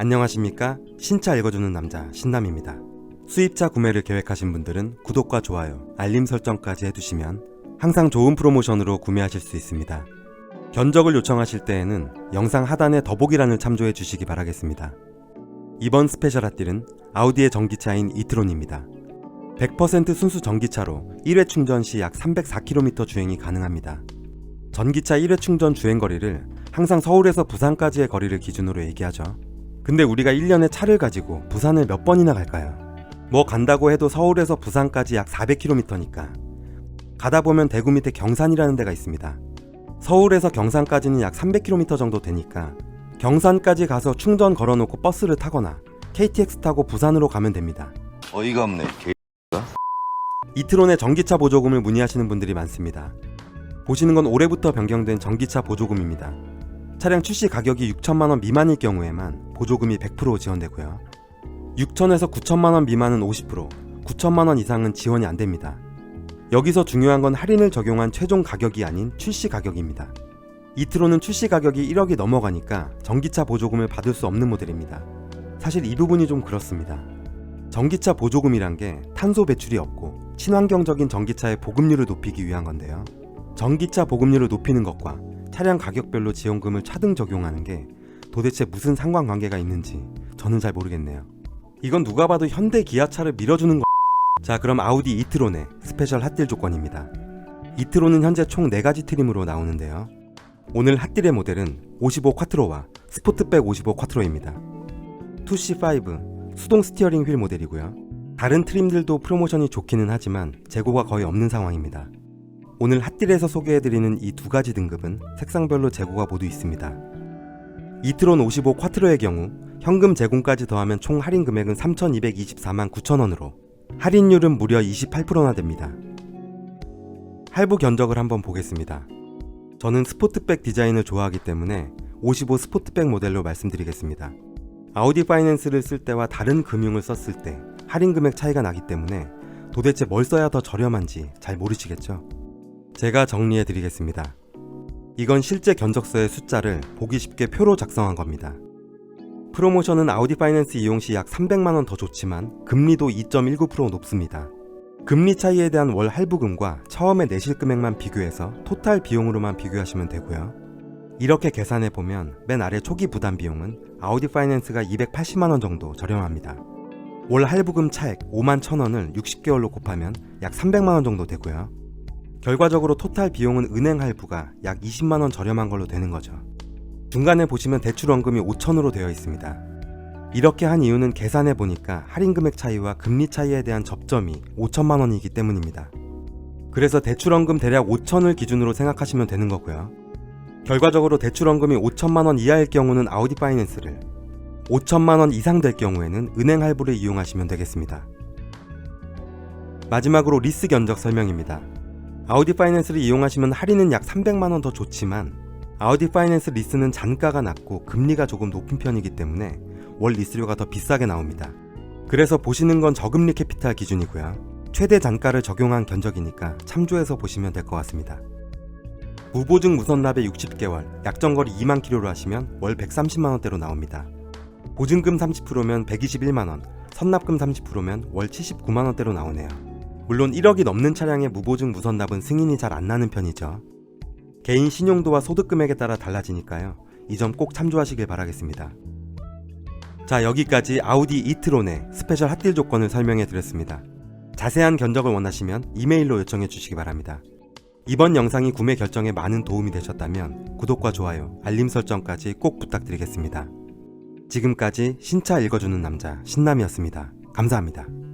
안녕하십니까? 신차 읽어주는 남자 신남입니다. 수입차 구매를 계획하신 분들은 구독과 좋아요, 알림 설정까지 해두시면 항상 좋은 프로모션으로 구매하실 수 있습니다. 견적을 요청하실 때에는 영상 하단의 더보기란을 참조해 주시기 바라겠습니다. 이번 스페셜 핫딜은 아우디의 전기차인 이트론입니다. 100% 순수 전기차로 1회 충전 시 약 304km 주행이 가능합니다. 전기차 1회 충전 주행 거리를 항상 서울에서 부산까지의 거리를 기준으로 얘기하죠. 근데 우리가 1년에 차를 가지고 부산을 몇 번이나 갈까요? 뭐 간다고 해도 서울에서 부산까지 약 400km니까. 가다 보면 대구 밑에 경산이라는 데가 있습니다. 서울에서 경산까지는 약 300km 정도 되니까 경산까지 가서 충전 걸어놓고 버스를 타거나 KTX 타고 부산으로 가면 됩니다. 어이가 없네. 개... 이트론의 전기차 보조금을 문의하시는 분들이 많습니다. 보시는 건 올해부터 변경된 전기차 보조금입니다. 차량 출시 가격이 6천만 원 미만일 경우에만 보조금이 100% 지원되고요. 6천에서 9천만 원 미만은 50%, 9천만 원 이상은 지원이 안 됩니다. 여기서 중요한 건 할인을 적용한 최종 가격이 아닌 출시 가격입니다. 이트론은 출시 가격이 1억이 넘어가니까 전기차 보조금을 받을 수 없는 모델입니다. 사실 이 부분이 좀 그렇습니다. 전기차 보조금이란 게 탄소 배출이 없고 친환경적인 전기차의 보급률을 높이기 위한 건데요. 전기차 보급률을 높이는 것과 차량 가격별로 지원금을 차등 적용하는 게 도대체 무슨 상관관계가 있는지 저는 잘 모르겠네요. 이건 누가 봐도 현대 기아차를 밀어주는 거. 자, 그럼 아우디 이트론의 스페셜 핫딜 조건입니다. 이트론은 현재 총 4가지 트림으로 나오는데요. 오늘 핫딜의 모델은 55 쿼트로와 스포트백 55 쿼트로입니다. 2C5 수동 스티어링 휠 모델이고요. 다른 트림들도 프로모션이 좋기는 하지만 재고가 거의 없는 상황입니다. 오늘 핫딜에서 소개해드리는 이 두 가지 등급은 색상별로 재고가 모두 있습니다. 이트론 55 쿼트로의 경우 현금 제공까지 더하면 총 할인 금액은 3,224만 9천원으로 할인율은 무려 28%나 됩니다. 할부 견적을 한번 보겠습니다. 저는 스포트백 디자인을 좋아하기 때문에 55 스포트백 모델로 말씀드리겠습니다. 아우디 파이낸스를 쓸 때와 다른 금융을 썼을 때 할인 금액 차이가 나기 때문에 도대체 뭘 써야 더 저렴한지 잘 모르시겠죠? 제가 정리해 드리겠습니다. 이건 실제 견적서의 숫자를 보기 쉽게 표로 작성한 겁니다. 프로모션은 아우디 파이낸스 이용 시 약 300만원 더 좋지만 금리도 2.19% 높습니다. 금리 차이에 대한 월 할부금과 처음에 내실 금액만 비교해서 토탈 비용으로만 비교하시면 되고요. 이렇게 계산해 보면 맨 아래 초기 부담 비용은 아우디 파이낸스가 280만원 정도 저렴합니다. 월 할부금 차액 5만 1000원을 60개월로 곱하면 약 300만원 정도 되고요. 결과적으로 토탈 비용은 은행 할부가 약 20만원 저렴한 걸로 되는 거죠. 중간에 보시면 대출 원금이 5천으로 되어 있습니다. 이렇게 한 이유는 계산해 보니까 할인 금액 차이와 금리 차이에 대한 접점이 5천만 원이기 때문입니다. 그래서 대출 원금 대략 5천을 기준으로 생각하시면 되는 거고요. 결과적으로 대출 원금이 5천만 원 이하일 경우는 아우디 파이낸스를 5천만 원 이상 될 경우에는 은행 할부를 이용하시면 되겠습니다. 마지막으로 리스 견적 설명입니다. 아우디 파이낸스를 이용하시면 할인은 약 300만 원 더 좋지만 아우디 파이낸스 리스는 잔가가 낮고 금리가 조금 높은 편이기 때문에 월 리스료가 더 비싸게 나옵니다. 그래서 보시는 건 저금리 캐피탈 기준이고요. 최대 잔가를 적용한 견적이니까 참조해서 보시면 될 것 같습니다. 무보증 무선납에 60개월, 약정거리 2만 킬로로 하시면 월 130만 원대로 나옵니다. 보증금 30%면 121만 원, 선납금 30%면 월 79만 원대로 나오네요. 물론 1억이 넘는 차량의 무보증 무선납은 승인이 잘 안 나는 편이죠. 개인 신용도와 소득 금액에 따라 달라지니까요. 이 점 꼭 참조하시길 바라겠습니다. 자, 여기까지 아우디 이트론의 스페셜 핫딜 조건을 설명해 드렸습니다. 자세한 견적을 원하시면 이메일로 요청해 주시기 바랍니다. 이번 영상이 구매 결정에 많은 도움이 되셨다면 구독과 좋아요, 알림 설정까지 꼭 부탁드리겠습니다. 지금까지 신차 읽어주는 남자 신남이었습니다. 감사합니다.